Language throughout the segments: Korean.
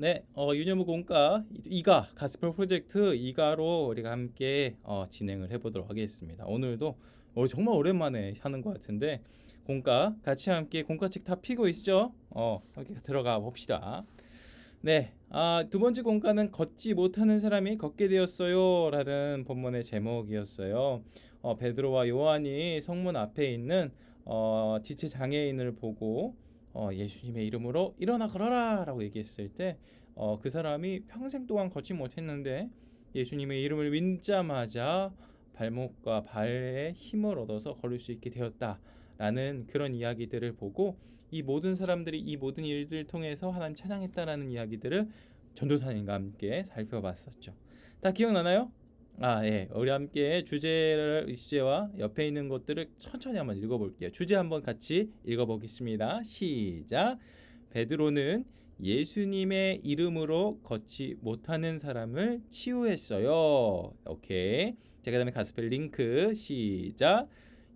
네, 어, 유념무 공과 이가 가스펠 프로젝트 이가로 우리가 함께 어, 진행을 해보도록 하겠습니다. 오늘도 어, 정말 오랜만에 하는 것 같은데 공과 같이 함께 공과책 다 피고 있죠? 어, 함께 들어가 봅시다. 네, 아, 두 번째 공과는 걷지 못하는 사람이 걷게 되었어요라는 본문의 제목이었어요. 어, 베드로와 요한이 성문 앞에 있는 어, 지체 장애인을 보고 어, 예수님의 이름으로 일어나 걸어라라고 얘기했을 때 어, 그 사람이 평생 동안 걷지 못했는데 예수님의 이름을 믿자마자 발목과 발에 힘을 얻어서 걸을 수 있게 되었다라는 그런 이야기들을 보고 이 모든 사람들이 이 모든 일들을 통해서 하나님 찬양했다라는 이야기들을 전도사님과 함께 살펴봤었죠. 다 기억나나요? 아, 예. 우리 함께 주제를 주제와 옆에 있는 것들을 천천히 한번 읽어 볼게요. 주제 한번 같이 읽어 보겠습니다. 시작. 베드로는 예수님의 이름으로 걷지 못하는 사람을 치유했어요. 오케이. 자, 그다음에 가스펠 링크 시작.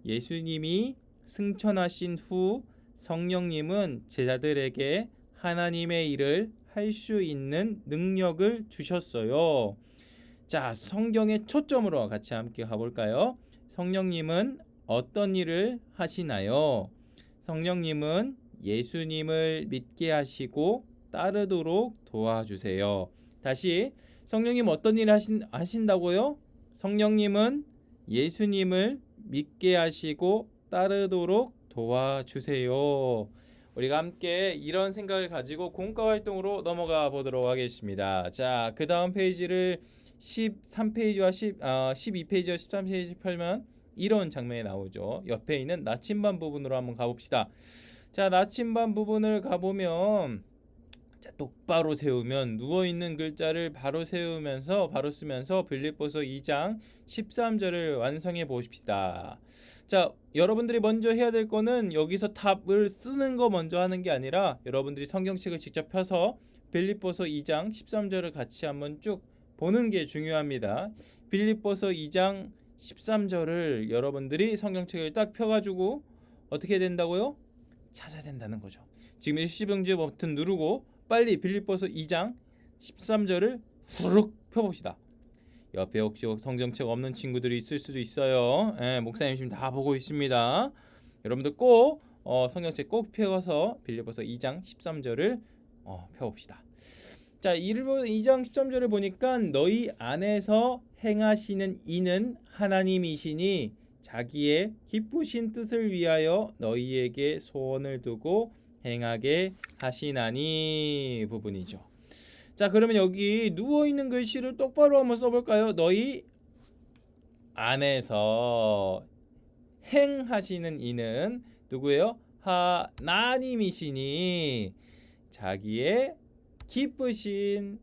예수님이 승천하신 후 성령님은 제자들에게 하나님의 일을 할 수 있는 능력을 주셨어요. 자, 성경의 초점으로 같이 함께 가볼까요? 성령님은 어떤 일을 하시나요? 성령님은 예수님을 믿게 하시고 따르도록 도와주세요. 다시 성령님 어떤 일을 하신, 하신다고요? 성령님은 예수님을 믿게 하시고 따르도록 도와주세요. 우리가 함께 이런 생각을 가지고 공과 활동으로 넘어가 보도록 하겠습니다. 자, 그 다음 페이지를 13페이지와 10, 아, 12페이지와 13페이지 펴면 이런 장면이 나오죠. 옆에 있는 나침반 부분으로 한번 가봅시다. 자, 나침반 부분을 가보면 자, 똑바로 세우면 누워 있는 글자를 바로 세우면서 바로 쓰면서 빌립보서 2장 13절을 완성해 보십시다. 자, 여러분들이 먼저 해야 될 거는 여기서 답을 쓰는 거 먼저 하는 게 아니라 여러분들이 성경책을 직접 펴서 빌립보서 2장 13절을 같이 한번 쭉 보는 게 중요합니다. 빌립보서 2장 13절을 여러분들이 성경책을 딱 펴가지고 어떻게 된다고요? 찾아야 된다는 거죠. 지금 일시병지 버튼 누르고 빨리 빌립보서 2장 13절을 후룩 펴봅시다. 옆에 혹시 성경책 없는 친구들이 있을 수도 있어요. 예, 목사님 지금 다 보고 있습니다. 여러분들 꼭 어, 성경책 꼭 펴서 빌립보서 2장 13절을 어, 펴봅시다. 자, 2장 13절을 보니까 너희 안에서 행하시는 이는 하나님이시니 자기의 기쁘신 뜻을 위하여 너희에게 소원을 두고 행하게 하시나니 부분이죠. 자, 그러면 여기 누워 있는 글씨를 똑바로 한번 써 볼까요? 너희 안에서 행하시는 이는 누구예요? 하나님이시니 자기의 기쁘신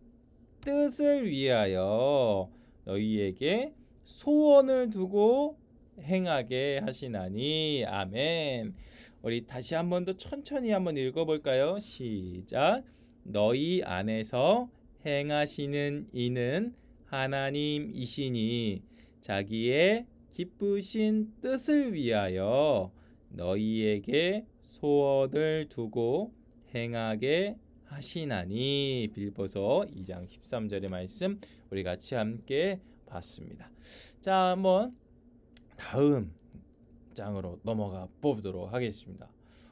뜻을 위하여 너희에게 소원을 두고 행하게 하시나니 아멘. 우리 다시 한 번 더 천천히 한번 읽어 볼까요? 시작. 너희 안에서 행하시는 이는 하나님이시니 자기의 기쁘신 뜻을 위하여 너희에게 소원을 두고 행하게 하시나니 빌보서 2장 13절의 말씀 우리 같이 함께 봤습니다. 자, 한번 다음 장으로 넘어가 보도록 하겠습니다.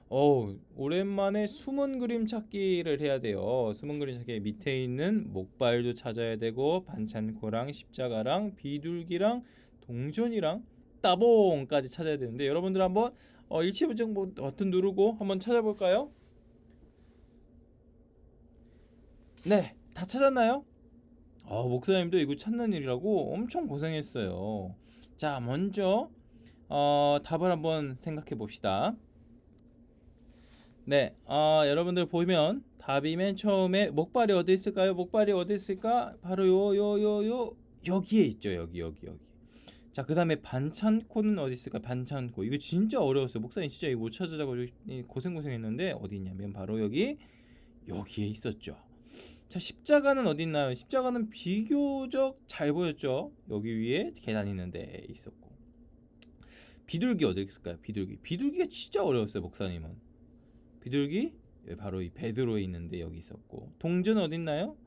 어 오랜만에 숨은 그림 찾기를 해야 돼요. 숨은 그림 찾기 밑에 있는 목발도 찾아야 되고 반찬코랑 십자가랑 비둘기랑 동전이랑 따봉까지 찾아야 되는데 여러분들 한번 어, 일치부정 버튼 누르고 한번 찾아볼까요? 네, 다 찾았나요? 어, 목사님도 이거 찾는 일이라고 엄청 고생했어요. 자, 먼저 어, 답을 한번 생각해 봅시다. 네, 어, 여러분들 보면 답이 맨 처음에 목발이 어디 있을까요? 목발이 어디 있을까? 바로 요 요 요 요 여기에 있죠. 여기 여기 여기. 자, 그다음에 반찬코는 어디 있을까? 반찬코. 이거 진짜 어려웠어요. 목사님 진짜 이거 못 찾으자고 고생 고생했는데 어디 있냐면 바로 여기 여기에 있었죠. 자, 십자가는 어디 있나요? 십자가는 비교적 잘 보였죠. 여기 위에 계단 있는데 있었고. 비둘기 어디 있을까요? 비둘기. 비둘기가 진짜 어려웠어요, 목사님은. 비둘기 바로 이 베드로에 있는데 여기 있었고 동전 어디 있나요?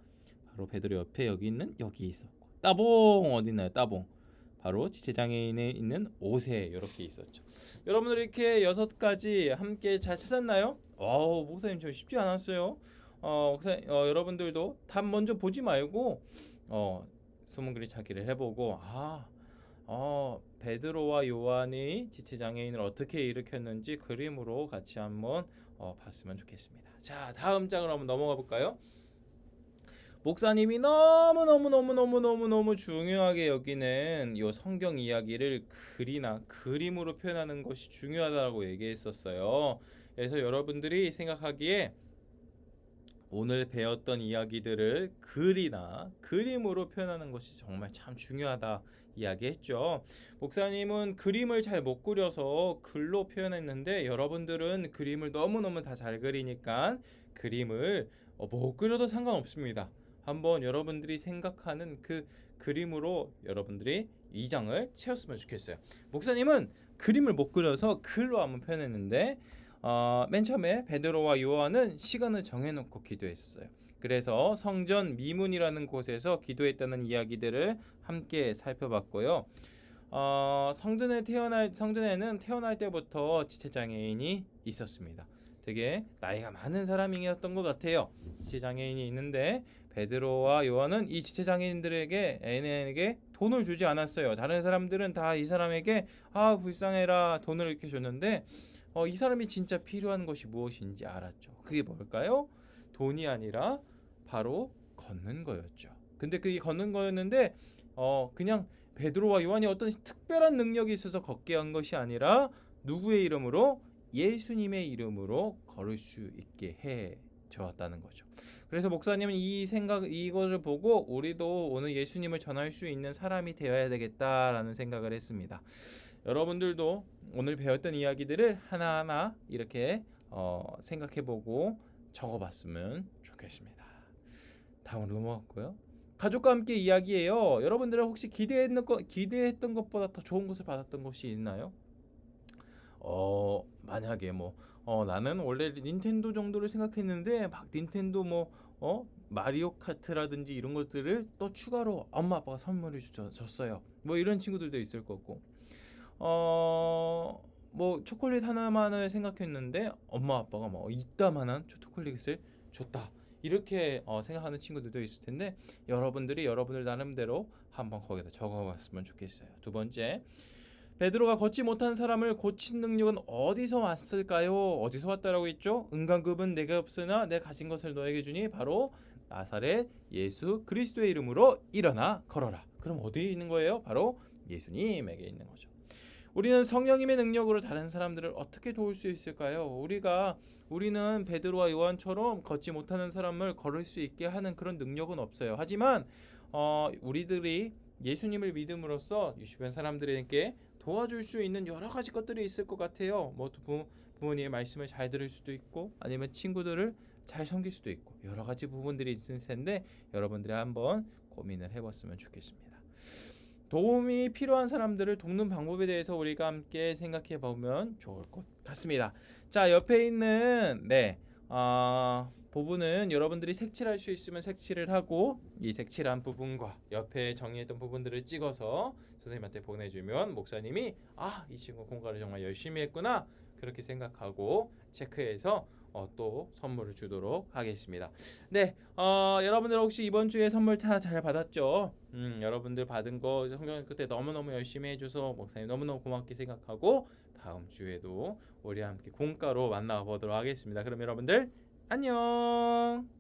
바로 베드로 옆에 여기 있는 여기 있었고 따봉 어디 있나요? 따봉 바로 지체 장애인에 있는 옷에 이렇게 있었죠. 여러분들 이렇게 여섯 가지 함께 잘 찾았나요? 어 목사님 저 쉽지 않았어요. 어, 어 여러분들도 답 먼저 보지 말고 어 숨은 그리 찾기를 해보고 아, 어 베드로와 요한이 지체 장애인을 어떻게 일으켰는지 그림으로 같이 한번 어, 봤으면 좋겠습니다. 자 다음 장으로 한번 넘어가 볼까요? 목사님이 너무 너무 너무 너무 너무 너무 중요하게 여기는 요 성경 이야기를 글이나 그림으로 표현하는 것이 중요하다고 얘기했었어요. 그래서 여러분들이 생각하기에 오늘 배웠던 이야기들을 글이나 그림으로 표현하는 것이 정말 참 중요하다 이야기했죠. 목사님은 그림을 잘 못 그려서 글로 표현했는데 여러분들은 그림을 너무너무 다 잘 그리니까 그림을 어, 못 그려도 상관없습니다. 한번 여러분들이 생각하는 그 그림으로 여러분들이 이 장을 채웠으면 좋겠어요. 목사님은 그림을 못 그려서 글로 한번 표현했는데 어, 맨 처음에 베드로와 요한은 시간을 정해놓고 기도했었어요. 그래서 성전 미문이라는 곳에서 기도했다는 이야기들을 함께 살펴봤고요. 어, 성전에 태어날 성전에는 태어날 때부터 지체 장애인이 있었습니다. 되게 나이가 많은 사람이었던 것 같아요. 지체 장애인이 있는데 베드로와 요한은 이 지체 장애인들에게 애네에게 돈을 주지 않았어요. 다른 사람들은 다 이 사람에게 아 불쌍해라 돈을 이렇게 줬는데 어, 이 사람이 진짜 필요한 것이 무엇인지 알았죠. 그게 뭘까요? 돈이 아니라 바로 걷는 거였죠. 근데 그게 걷는 거였는데 어 그냥 베드로와 요한이 어떤 특별한 능력이 있어서 걷게 한 것이 아니라 누구의 이름으로 예수님의 이름으로 걸을 수 있게 해 주었다는 거죠. 그래서 목사님은 이 생각 이것을 보고 우리도 오늘 예수님을 전할 수 있는 사람이 되어야 되겠다라는 생각을 했습니다. 여러분들도 오늘 배웠던 이야기들을 하나하나 이렇게 어, 생각해보고 적어봤으면 좋겠습니다. 다음으로 넘어갔고요. 가족과 함께 이야기해요. 여러분들은 혹시 기대했던 것 기대했던 것보다 더 좋은 것을 받았던 것이 있나요? 어 만약에 뭐 어, 나는 원래 닌텐도 정도를 생각했는데 막 닌텐도 뭐 어? 마리오 카트라든지 이런 것들을 또 추가로 엄마 아빠가 선물을 주, 줬어요. 뭐 이런 친구들도 있을 거고. 어, 뭐 초콜릿 하나만을 생각했는데 엄마 아빠가 뭐 이따만한 초콜릿을 줬다. 이렇게 어, 생각하는 친구들도 있을 텐데 여러분들이 여러분들 나름대로 한번 거기다 적어봤으면 좋겠어요. 두 번째, 베드로가 걷지 못한 사람을 고친 능력은 어디서 왔을까요? 어디서 왔다라고 했죠? 은강급은 내게 없으나 내 가진 것을 너에게 주니 바로 나사렛 예수 그리스도의 이름으로 일어나 걸어라. 그럼 어디에 있는 거예요? 바로 예수님에게 있는 거죠. 우리는 성령님의 능력으로 다른 사람들을 어떻게 도울 수 있을까요? 우리가 우리는 베드로와 요한처럼 걷지 못하는 사람을 걸을 수 있게 하는 그런 능력은 없어요. 하지만 어, 우리들이 예수님을 믿음으로써 주변 사람들에게 도와줄 수 있는 여러 가지 것들이 있을 것 같아요. 뭐 부, 부모님의 말씀을 잘 들을 수도 있고 아니면 친구들을 잘 섬길 수도 있고 여러 가지 부분들이 있을 텐데 여러분들이 한번 고민을 해봤으면 좋겠습니다. 도움이 필요한 사람들을 돕는 방법에 대해서 우리가 함께 생각해 보면 좋을 것 같습니다. 자 옆에 있는 네 어, 부분은 여러분들이 색칠할 수 있으면 색칠을 하고 이 색칠한 부분과 옆에 정리했던 부분들을 찍어서 선생님한테 보내주면 목사님이 아 이 친구 공부를 정말 열심히 했구나 그렇게 생각하고 체크해서 어, 또 선물을 주도록 하겠습니다. 네, 어, 여러분들 혹시 이번 주에 선물 다 잘 받았죠? 음, 여러분들 받은 거 성경 그때 너무 너무 열심히 해줘서 목사님 너무 너무 고맙게 생각하고 다음 주에도 우리 함께 공가로 만나 보도록 하겠습니다. 그럼 여러분들 안녕.